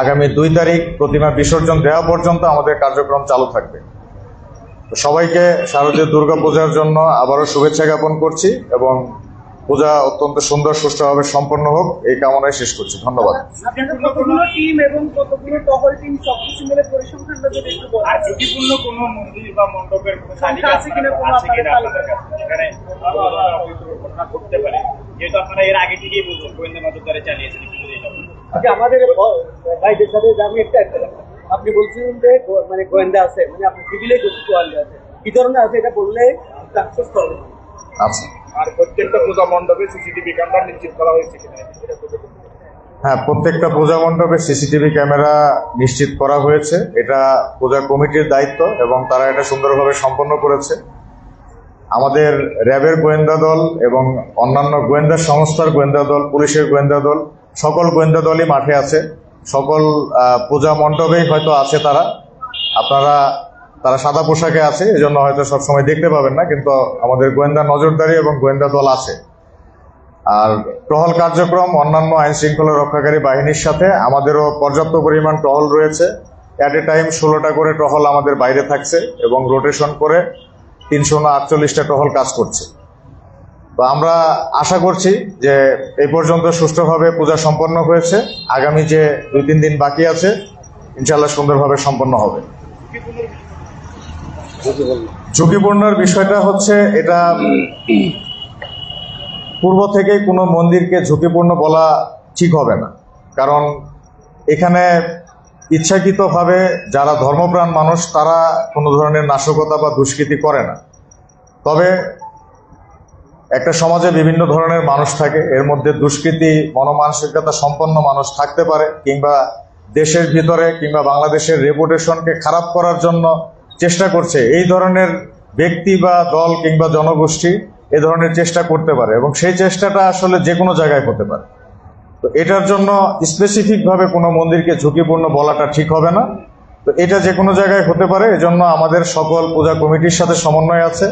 আগামী দুই তারিখ প্রতিমা বিসর্জন দেওয়া পর্যন্ত আমাদের কার্যক্রম চালু থাকবে। সবাইকে শারদীয় দুর্গা পূজার জন্য আবারও শুভেচ্ছা জ্ঞাপন করছি এবং পূজা অত্যন্ত সুন্দর সুষ্ঠুভাবে সম্পন্ন হোক এই কামনায় শেষ করছি। ধন্যবাদ। যেহেতু আপনারা এর আগে থেকেই গোয়েন্দা নজরদারি চালিয়েছেন আচ্ছা আমাদের ভাইদের সাথে আমি একটা একটা আপনি বলছিলেন যে মানে গোয়েন্দা আছে মানে আপনি সিভিলে গোয়েন্দা আছে কি ধরনের আছে এটা বললে সাকসেস হবে আচ্ছা আর প্রত্যেকটা পূজা মণ্ডপে সিসিটিভি ক্যামেরা নিশ্চিত করা হয়েছে কিনা। হ্যাঁ প্রত্যেকটা পূজা মণ্ডপে সিসিটিভি ক্যামেরা নিশ্চিত করা হয়েছে। এটা পূজা কমিটির দায়িত্ব এবং তারা এটা সুন্দরভাবে সম্পন্ন করেছে। আমাদের র্যাবের গোয়েন্দা দল এবং অন্যান্য গোয়েন্দা সংস্থার গোয়েন্দা দল পুলিশের গোয়েন্দা দল সকল গোয়েন্দা দলই মাঠে আছে। সকল পূজা মণ্ডপেই হয়তো আছে তারা। আপনারা, তারা সাদা পোশাকে আছে, এজন্য হয়তো সবসময় দেখতে পাবেন না, কিন্তু আমাদের গোয়েন্দা নজরদারি এবং গোয়েন্দা দল আছে। আর টহল কার্যক্রম, অন্যান্য আইন শৃঙ্খলা রক্ষাকারী বাহিনীর সাথে আমাদেরও পর্যাপ্ত পরিমাণ টহল রয়েছে। অ্যাট এ টাইম ষোলোটা করে টহল আমাদের বাইরে থাকছে এবং রোটেশন করে তিনশো আটচল্লিশটা টহল কাজ করছে। তো আমরা আশা করছি যে এই পর্যন্ত সুষ্ঠুভাবে পূজা সম্পন্ন হয়েছে। আগামী যে দুই, তিন দিন বাকি আছে ইনশাল্লাহ সুন্দরভাবে সম্পন্ন হবে। ঝুঁকিপূর্ণর বিষয়টা হচ্ছে এটা পূর্ব থেকে কোনো মন্দিরকে ঝুঁকিপূর্ণ বলা ঠিক হবে না। কারণ এখানে ইচ্ছাকৃতভাবে যারা ধর্মপ্রাণ মানুষ, তারা কোনো ধরনের নাশকতা বা দুষ্কৃতি করে না। তবে একটা সমাজে বিভিন্ন ধরনের মানুষ থাকে, এর মধ্যে দুষ্কৃতি, মনমানসিকতা সম্পন্ন মানুষ থাকতে পারে, কিংবা দেশের ভিতরে কিংবা বাংলাদেশের রেপুটেশনকে খারাপ করার জন্য চেষ্টা করছে। এই ধরনের ব্যক্তি বা দল কিংবা জনগোষ্ঠী এ ধরনের চেষ্টা করতে পারে এবং সেই চেষ্টাটা আসলে যে কোনো জায়গায় হতে পারে। তো এটার জন্য স্পেসিফিকভাবে কোনো মন্দিরকে ঝুঁকিপূর্ণ বলাটা ঠিক হবে না। তো এটা যে কোনো জায়গায় হতে পারে, এজন্য আমাদের সকল পূজা কমিটির সাথে সমন্বয় আছে।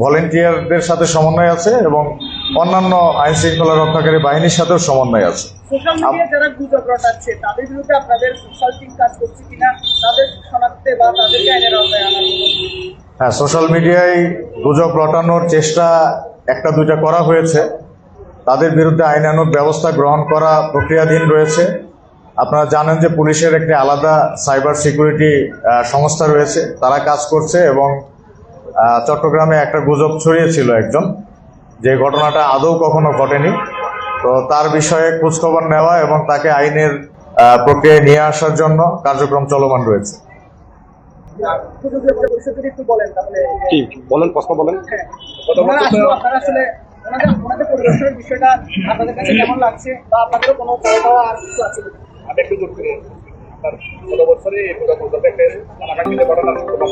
ভলেন্টিয়ারদের সাথে সমন্বয় আছে এবং অন্যান্য আইন শৃঙ্খলা রক্ষাকারী বাহিনীর সাথেও সমন্বয় আছে। হ্যাঁ সোশ্যাল মিডিয়ায় গুজব রটানোর চেষ্টা একটা দুইটা করা হয়েছে। তাদের বিরুদ্ধে আইনানুগ ব্যবস্থা গ্রহণ করা প্রক্রিয়াধীন রয়েছে। আপনারা জানেন যে পুলিশের একটি আলাদা সাইবার সিকিউরিটি সংস্থা রয়েছে। তারা কাজ করছে এবং চট্টগ্রামে একটা গুজব ছড়িয়েছিল একজন। যে ঘটনাটা আদৌ কখনো ঘটেনি। তো তার বিষয়ে খোঁজখবর নেওয়া এবং তাকে আইনের প্রক্রিয়ায় নিয়ে আসার জন্য কার্যক্রম চলমান রয়েছে। একটু যদি আপনার পরিষদ যদি একটু বলেন তাহলে কি বলেন প্রশ্ন বলেন। আসলে আপনারা আসলে ওনাদের ওনাদের পরিদর্শনের বিষয়টা আপনাদের কাছে কেমন লাগছে বা আপনাদেরও কোনো আর কিছু আছে আমি একটু জোর করে আপনার গত বছরে এই একটা ঘটনা ঘটনা